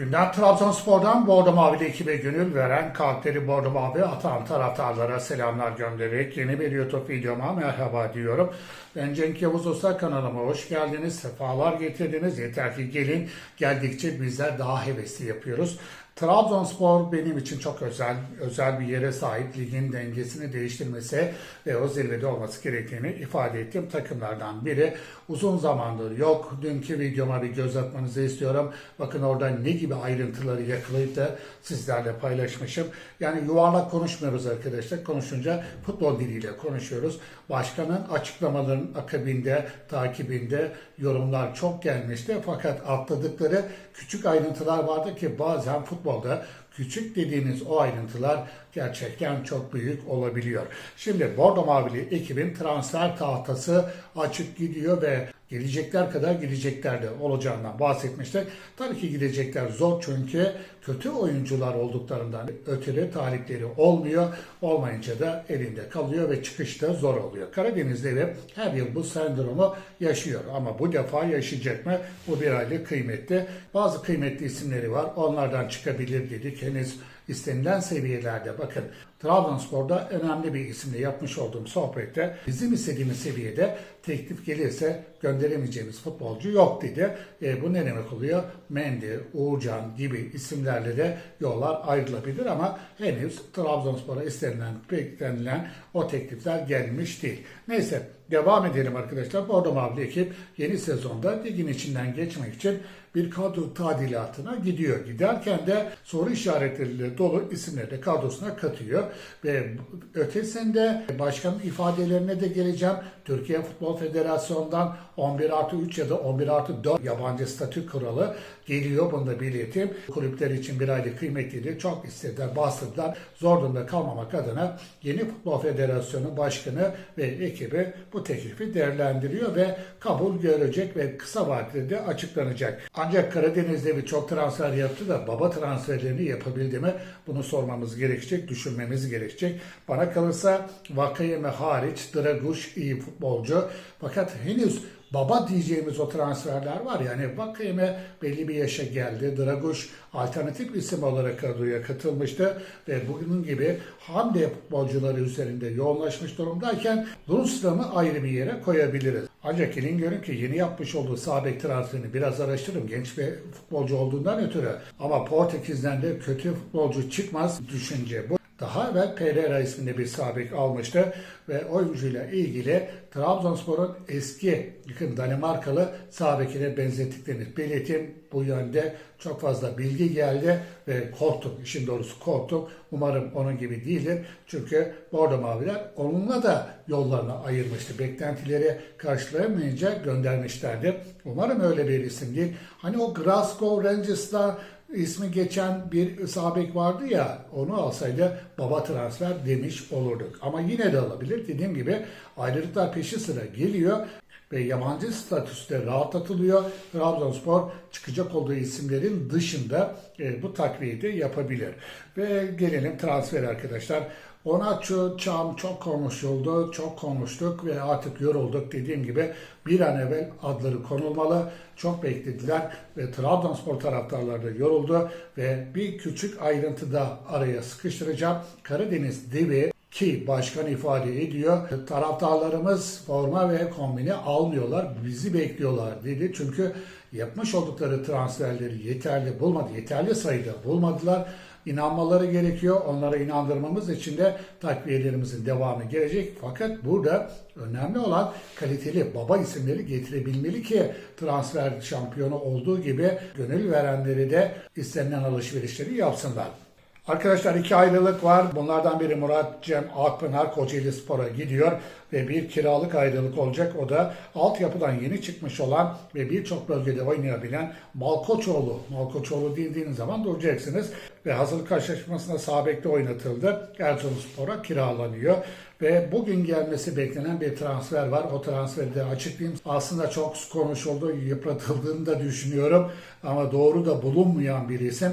Gündem Trabzonspor'dan Bordo Mavi'de ekibe gönül veren kalpleri Bordo Mavi atan taraftarlara selamlar göndererek yeni bir YouTube videoma merhaba diyorum. Ben Cenk Yavuz Usta kanalıma hoş geldiniz, sefalar getirdiniz. Yeter ki gelin, geldikçe bizler daha hevesli yapıyoruz. Trabzonspor benim için çok özel, özel bir yere sahip ligin dengesini değiştirmesi ve o zirvede olması gerektiğini ifade ettiğim takımlardan biri. Uzun zamandır yok. Dünkü videoma bir göz atmanızı istiyorum. Bakın orada ne gibi ayrıntıları yakalayıp da sizlerle paylaşmışım. Yani yuvarlak konuşmuyoruz arkadaşlar. Konuşunca futbol diliyle konuşuyoruz. Başkanın açıklamaların akabinde, takibinde yorumlar çok gelmişti. Fakat atladıkları küçük ayrıntılar vardı ki bazen futbolda küçük dediğimiz o ayrıntılar gerçekten çok büyük olabiliyor. Şimdi Bordo Mavili ekibin transfer tahtası açık gidiyor ve gelecekler kadar gidecekler de olacağından bahsetmiştik. Tabii ki gidecekler zor çünkü kötü oyuncular olduklarından ötürü talipleri olmuyor. Olmayınca da elinde kalıyor ve çıkışta zor oluyor. Karadeniz'de de her yıl bu sendromu yaşıyor ama bu defa yaşayacak mı? Bu bir aylık kıymetli. Bazı kıymetli isimleri var. Onlardan çıkabilir dedik. Henüz istenilen seviyelerde. Bakın Trabzonspor'da önemli bir isimle yapmış olduğum sohbette bizim istediğimiz seviyede teklif gelirse gönderemeyeceğimiz futbolcu yok dedi. E, bu ne demek oluyor? Mendy, Uğurcan gibi isimlerle de yollar ayrılabilir ama henüz Trabzonspor'a istenilen, beklenilen o teklifler gelmiş değil. Neyse devam edelim arkadaşlar. Bordo Mavili ekip yeni sezonda ligin içinden geçmek için bir kadro tadilatına gidiyor. Giderken de soru işaretleriyle dolu isimleri de kadrosuna katıyor. Ve ötesinde başkanın ifadelerine de geleceğim. Türkiye Futbol Federasyonu'ndan 11 artı 3 ya da 11 artı 4 yabancı statü kuralı geliyor. Bunu da belirteyim. Kulüpler için bir aylık kıymetliydi. Çok istediler, bastırdılar. Zor durumda kalmamak adına yeni Futbol Federasyonu Başkanı ve ekibi bu teklifi değerlendiriyor ve kabul görecek ve kısa vadede de açıklanacak. Ancak Karadeniz'de birçok transfer yaptı da baba transferlerini yapabildi mi? Bunu sormamız gerekecek, düşünmemiz gerekecek. Bana kalırsa Vakayeme hariç Draguş iyi futbolcu. Fakat henüz baba diyeceğimiz o transferler var. Yani Vakayeme belli bir yaşa geldi. Draguş alternatif isim olarak kadroya katılmıştı ve bugünün gibi hamle futbolcuları üzerinde yoğunlaşmış durumdayken Lundström'ü ayrı bir yere koyabiliriz. Ancak gelin görün ki yeni yapmış olduğu sağ transferini biraz araştırdım. Genç bir futbolcu olduğundan ötürü. Ama Portekiz'den de kötü futbolcu çıkmaz düşünce bu. Daha evvel Pereira isminde bir sabek almıştı ve oyuncuyla ilgili Trabzonspor'un eski yakın Danimarkalı sabekine benzettiklerini belirteyim. Bu yönde çok fazla bilgi geldi ve korktum. İşin doğrusu korktum. Umarım onun gibi değildir. Çünkü Bordo Maviler onunla da yollarını ayırmıştı. Beklentileri karşılayamayınca göndermişlerdi. Umarım öyle bir isim değil. Hani o Glasgow Rangers'la ismi geçen bir sabek vardı ya onu alsaydı baba transfer demiş olurduk. Ama yine de alabilir. Dediğim gibi ayrılıklar peşi sıra geliyor ve yabancı statüste rahatlatılıyor. Trabzonspor çıkacak olduğu isimlerin dışında e, bu takviyeyi de yapabilir. Ve gelelim transfer arkadaşlar. Onaçu, Çam çok konuşuldu, çok konuştuk ve artık yorulduk. Dediğim gibi bir an evvel adları konulmalı. Çok beklediler ve Trabzonspor taraftarları da yoruldu ve bir küçük ayrıntı da araya sıkıştıracağım. Karadeniz devi ki başkan ifade ediyor. Taraftarlarımız forma ve kombini almıyorlar. Bizi bekliyorlar dedi. Çünkü yapmış oldukları transferleri yeterli bulmadı. Yeterli sayıda bulmadılar. İnanmaları gerekiyor. Onlara inandırmamız için de takviyelerimizin devamı gelecek. Fakat burada önemli olan kaliteli baba isimleri getirebilmeli ki transfer şampiyonu olduğu gibi gönül verenleri de istenilen alışverişleri yapsınlar. Arkadaşlar iki ayrılık var. Bunlardan biri Murat Cem Akpınar Kocaeli Spor'a gidiyor ve bir kiralık ayrılık olacak. O da altyapıdan yeni çıkmış olan ve birçok bölgede oynayabilen Malkoçoğlu. Malkoçoğlu dediğiniz zaman duracaksınız. Ve hazırlık karşılaşmasında sağ bekte oynatıldı. Erzurumspor'a kiralanıyor. Ve bugün gelmesi beklenen bir transfer var. O transferi de açıklayayım. Aslında çok konuşuldu, yıpratıldığını da düşünüyorum. Ama doğru da bulunmayan bir isim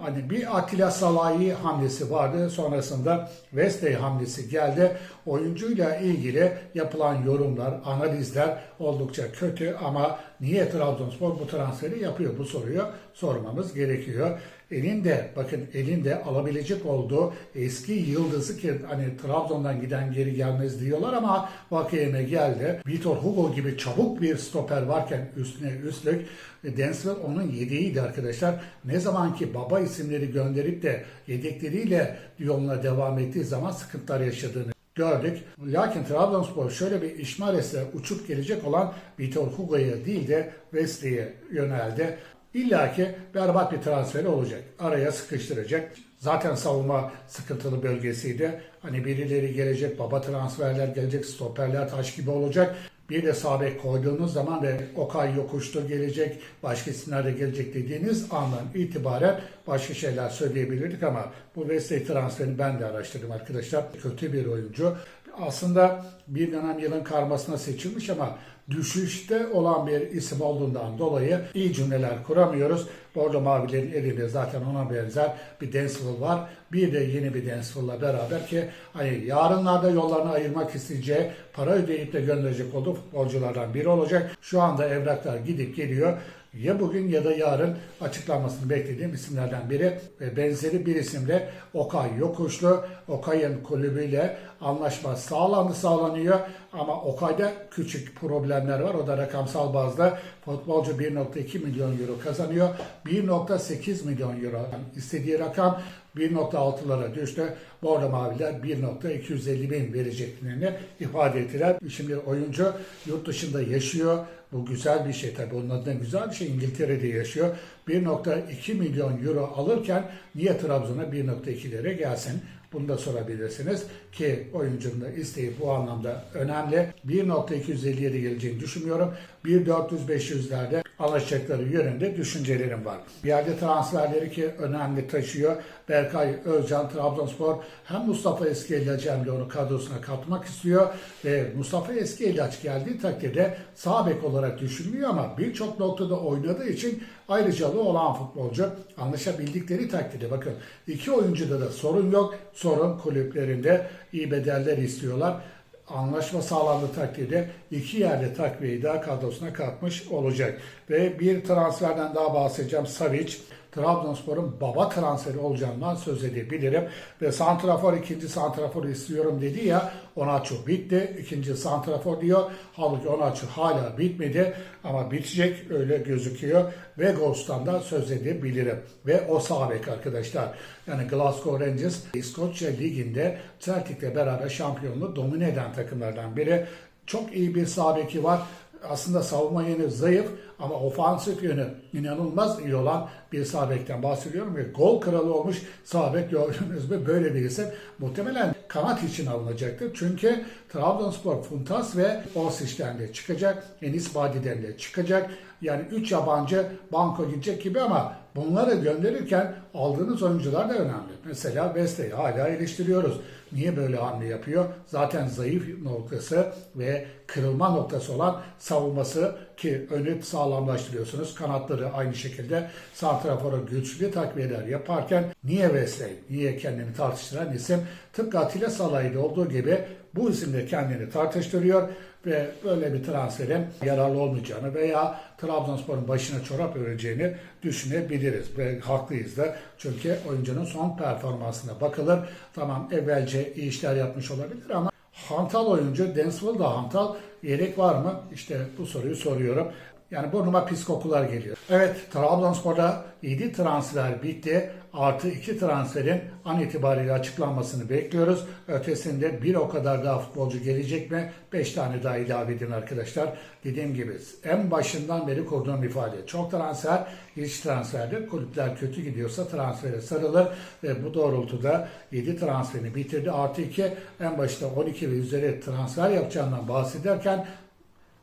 hani bir Atilla Salahi hamlesi vardı. Sonrasında Wesley hamlesi geldi. Oyuncuyla ilgili yapılan yorumlar, analizler oldukça kötü ama niye Trabzonspor bu transferi yapıyor? Bu soruyu sormamız gerekiyor. Elinde bakın elinde alabilecek olduğu eski yıldızı ki hani Trabzon'dan giden geri gelmez diyorlar ama Vakayeme geldi. Vitor Hugo gibi çabuk bir stoper varken üstüne üstlük e, Denswell onun yedeğiydi arkadaşlar. Ne zaman ki baba isimleri gönderip de yedekleriyle yoluna devam ettiği zaman sıkıntılar yaşadığını gördük. Lakin Trabzonspor şöyle bir işmaresle uçup gelecek olan Vitor Hugo'ya değil de Wesley'e yöneldi. İlla ki berbat bir transferi olacak. Araya sıkıştıracak. Zaten savunma sıkıntılı bölgesiydi. Hani birileri gelecek, baba transferler gelecek, stoperler taş gibi olacak. Bir de sağ bek koyduğunuz zaman ve Okay yokuştu gelecek, başka isimler de gelecek dediğiniz andan itibaren başka şeyler söyleyebilirdik ama bu Wesley transferini ben de araştırdım arkadaşlar. Kötü bir oyuncu. Aslında bir dönem yılın karmasına seçilmiş ama düşüşte olan bir isim olduğundan dolayı iyi cümleler kuramıyoruz. Bordo Mavilerin elinde zaten ona benzer bir Denswell var. Bir de yeni bir Denswell'la beraber ki hani yarınlarda yollarını ayırmak isteyeceği para ödeyip de gönderecek olduğu futbolculardan biri olacak. Şu anda evraklar gidip geliyor. Ya bugün ya da yarın açıklanmasını beklediğim isimlerden biri ve benzeri bir isimle Okay Yokuşlu. Okay'ın kulübüyle anlaşma sağlandı sağlanıyor ama Okay'da küçük problemler var. O da rakamsal bazda futbolcu 1.2 milyon euro kazanıyor. 1.8 milyon euro istediği rakam 1.6'lara düştü. Bordo Maviler 1.250 bin vereceklerini ifade ettiler. Şimdi oyuncu yurt dışında yaşıyor. Bu güzel bir şey tabii. Onun adına güzel bir şey. İngiltere'de yaşıyor. 1.2 milyon euro alırken niye Trabzon'a 1.2'lere gelsin? Bunu da sorabilirsiniz ki oyuncunun da isteği bu anlamda önemli. 1.257 geleceğini düşünmüyorum. 1.400-500'lerde alacakları yönünde düşüncelerim var. Yerde transferleri ki önemli taşıyor. Berkay Özcan Trabzonspor hem Mustafa Eskeliaç hem de onu kadrosuna katmak istiyor ve Mustafa Eskeliaç geldiği takdirde sağ bek olarak düşünmüyor ama birçok noktada oynadığı için ayrıcalığı olan futbolcu anlaşabildikleri takdirde bakın iki oyuncuda da sorun yok. Sorun kulüplerinde iyi bedeller istiyorlar anlaşma sağlandığı takdirde iki yerde takviyeyi daha kadrosuna katmış olacak. Ve bir transferden daha bahsedeceğim. Savic. Trabzonspor'un baba transferi olacağından söz edebilirim. Ve Santrafor ikinci Santrafor istiyorum dedi ya Onaçu bitti. İkinci Santrafor diyor. Halbuki Onaçu hala bitmedi ama bitecek öyle gözüküyor. Ve Ghost'tan da söz edebilirim. Ve o sağ bek arkadaşlar. Yani Glasgow Rangers İskoçya Ligi'nde Celtic'le beraber şampiyonluğu domine eden takımlardan biri. Çok iyi bir sağ beki var aslında savunma yönü zayıf ama ofansif yönü inanılmaz iyi olan bir sağ bekten bahsediyorum ve gol kralı olmuş sağ bek gördünüz mü böyle bir isim muhtemelen kanat için alınacaktır. Çünkü Trabzonspor Funtas ve Osic'den de çıkacak, Enis Badi'den de çıkacak. Yani 3 yabancı banko gidecek gibi ama bunları gönderirken aldığınız oyuncular da önemli. Mesela Wesley'i hala eleştiriyoruz. Niye böyle hamle yapıyor? Zaten zayıf noktası ve kırılma noktası olan savunması ki önü sağlamlaştırıyorsunuz. Kanatları aynı şekilde santrafora güçlü takviyeler yaparken niye Wesley, niye kendini tartıştıran isim tıpkı Atilla Salah'da olduğu gibi bu isim de kendini tartıştırıyor ve böyle bir transferin yararlı olmayacağını veya Trabzonspor'un başına çorap öreceğini düşünebiliriz ve haklıyız da. Çünkü oyuncunun son performansına bakılır. Tamam evvelce iyi işler yapmış olabilir ama hantal oyuncu Denswell da hantal. Yedek var mı? İşte bu soruyu soruyorum. Yani burnuma pis kokular geliyor. Evet Trabzonspor'da 7 transfer bitti. Artı 2 transferin an itibariyle açıklanmasını bekliyoruz. Ötesinde bir o kadar daha futbolcu gelecek mi? 5 tane daha ilave edin arkadaşlar. Dediğim gibi en başından beri kurduğum ifade. Çok transfer, hiç transferdir. Kulüpler kötü gidiyorsa transfere sarılır ve bu doğrultuda 7 transferini bitirdi. Artı 2 en başta 12 ve üzeri transfer yapacağından bahsederken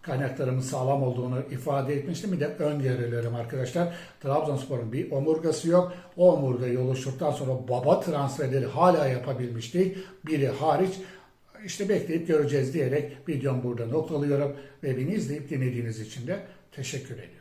kaynaklarımın sağlam olduğunu ifade etmiştim. Bir de ön yarılarım arkadaşlar. Trabzonspor'un bir omurgası yok. O omurgayı oluşturduktan sonra baba transferleri hala yapabilmiş değil. Biri hariç işte bekleyip göreceğiz diyerek videomu burada noktalıyorum. Ve beni izleyip dinlediğiniz için de teşekkür ediyorum.